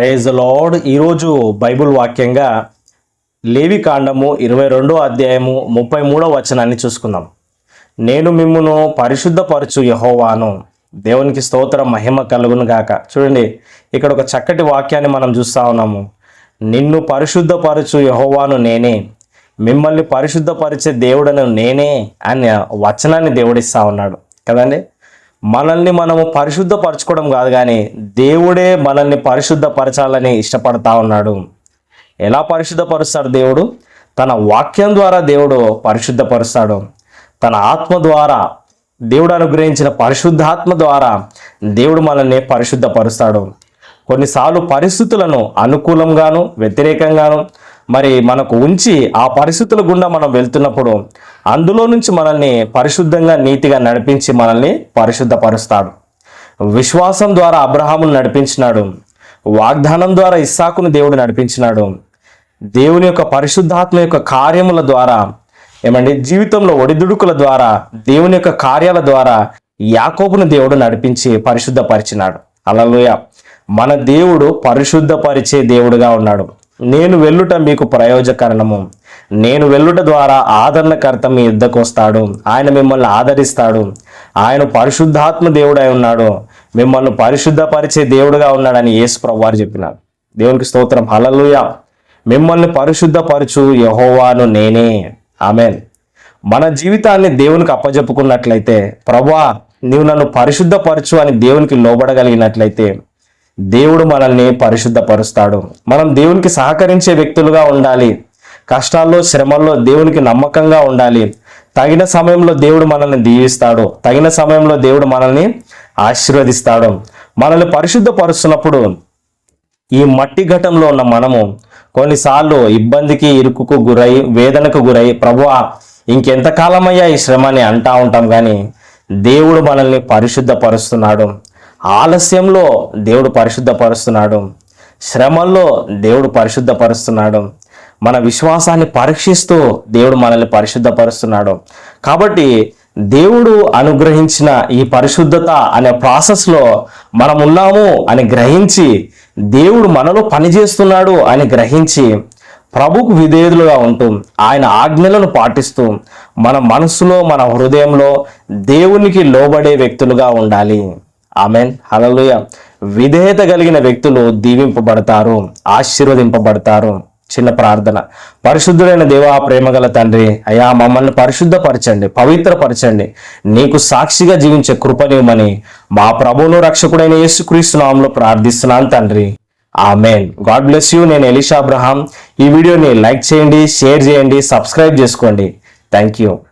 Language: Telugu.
ప్రైజ్ లార్డ్ ఈరోజు బైబుల్ వాక్యంగా లేవి కాండము ఇరవై రెండో అధ్యాయము ముప్పై మూడో వచనాన్ని చూసుకుందాం. నేను మిమ్మును పరిశుద్ధపరచు యహోవాను. దేవునికి స్తోత్ర మహిమ కలుగును గాక. చూడండి ఇక్కడ ఒక చక్కటి వాక్యాన్ని మనం చూస్తా ఉన్నాము. నిన్ను పరిశుద్ధపరచు యహోవాను నేనే. మిమ్మల్ని పరిశుద్ధపరిచే దేవుడను నేనే అనే వచనాన్ని దేవుడిస్తా ఉన్నాడు. కదండి? మనల్ని మనము పరిశుద్ధపరచుకోవడం కాదు కానీ దేవుడే మనల్ని పరిశుద్ధపరచాలని ఇష్టపడతా ఉన్నాడు. ఎలా పరిశుద్ధపరుస్తాడు దేవుడు? తన వాక్యం ద్వారా దేవుడు పరిశుద్ధపరుస్తాడు. తన ఆత్మ ద్వారా దేవుడు అనుగ్రహించిన పరిశుద్ధాత్మ ద్వారా దేవుడు మనల్ని పరిశుద్ధపరుస్తాడు. కొన్నిసార్లు పరిస్థితులను అనుకూలంగాను వ్యతిరేకంగాను మరి మనకు ఉంచి ఆ పరిస్థితుల గుండా మనం వెళ్తున్నప్పుడు అందులో నుంచి మనల్ని పరిశుద్ధంగా నీతిగా నడిపించి మనల్ని పరిశుద్ధపరుస్తాడు. విశ్వాసం ద్వారా అబ్రహామును నడిపించినాడు. వాగ్దానం ద్వారా ఇస్సాకును దేవుడు నడిపించినాడు. దేవుని యొక్క పరిశుద్ధాత్మ యొక్క కార్యముల ద్వారా ఏమండి జీవితంలో ఒడిదుడుకుల ద్వారా దేవుని యొక్క కార్యాల ద్వారా యాకోబును దేవుడు నడిపించి పరిశుద్ధపరిచినాడు. అలలోయ. మన దేవుడు పరిశుద్ధపరిచే దేవుడుగా ఉన్నాడు. నేను వెళ్ళుట మీకు ప్రయోజకరణము. నేను వెళ్ళుట ద్వారా ఆదరణకర్త మీ యుద్ధకు వస్తాడు. ఆయన మిమ్మల్ని ఆదరిస్తాడు. ఆయన పరిశుద్ధాత్మ దేవుడై ఉన్నాడు. మిమ్మల్ని పరిశుద్ధపరిచే దేవుడుగా ఉన్నాడని యేసు ప్రభువారు చెప్పినారు. దేవునికి స్తోత్రం. హలలుయ మిమ్మల్ని పరిశుద్ధపరచు యహోవాను నేనే. ఆమెన్. మన జీవితాన్ని దేవునికి అప్పజెప్పుకున్నట్లయితే ప్రభా నీవు నన్ను పరిశుద్ధపరచు అని దేవునికి లోబడగలిగినట్లయితే దేవుడు మనల్ని పరిశుద్ధపరుస్తాడు. మనం దేవునికి సహకరించే వ్యక్తులుగా ఉండాలి. కష్టాల్లో శ్రమల్లో దేవునికి నమ్మకంగా ఉండాలి. తగిన సమయంలో దేవుడు మనల్ని దీవిస్తాడు. తగిన సమయంలో దేవుడు మనల్ని ఆశీర్వదిస్తాడు. మనల్ని పరిశుద్ధపరుస్తున్నప్పుడు ఈ మట్టి ఘటంలో ఉన్న మనము కొన్నిసార్లు ఇబ్బందికి ఇరుకుకు గురై వేదనకు గురై ప్రభువా ఇంకెంతకాలమయ్యా ఈ శ్రమ అని అంటా ఉంటాం కానీ దేవుడు మనల్ని పరిశుద్ధపరుస్తున్నాడు. ఆలస్యంలో దేవుడు పరిశుద్ధపరుస్తున్నాడు. శ్రమల్లో దేవుడు పరిశుద్ధపరుస్తున్నాడు. మన విశ్వాసాన్ని పరీక్షిస్తూ దేవుడు మనల్ని పరిశుద్ధపరుస్తున్నాడు. కాబట్టి దేవుడు అనుగ్రహించిన ఈ పరిశుద్ధత అనే ప్రాసెస్లో మనం ఉన్నాము అని గ్రహించి దేవుడు మనలో పనిచేస్తున్నాడు అని గ్రహించి ప్రభుకు విధేయులుగా ఉంటూ ఆయన ఆజ్ఞలను పాటిస్తూ మన మనసులో మన హృదయంలో దేవునికి లోబడే వ్యక్తులుగా ఉండాలి. ఆమెన్. హలలుయ విధేయత కలిగిన వ్యక్తులు దీవింపబడతారు ఆశీర్వదింపబడతారు. చిన్న ప్రార్థన. పరిశుద్ధుడైన దేవా ప్రేమగల తండ్రి అయా మమ్మల్ని పరిశుద్ధపరచండి పవిత్రపరచండి. నీకు సాక్షిగా జీవించే కృపనివ్వమని మా ప్రభువును రక్షకుడైన యేసుక్రీస్తునామంలో ప్రార్థిస్తున్నాను తండ్రి. ఆమెన్. God bless you. నేను ఎలిషా అబ్రహాం. ఈ వీడియోని లైక్ చేయండి షేర్ చేయండి సబ్స్క్రైబ్ చేసుకోండి. Thank you.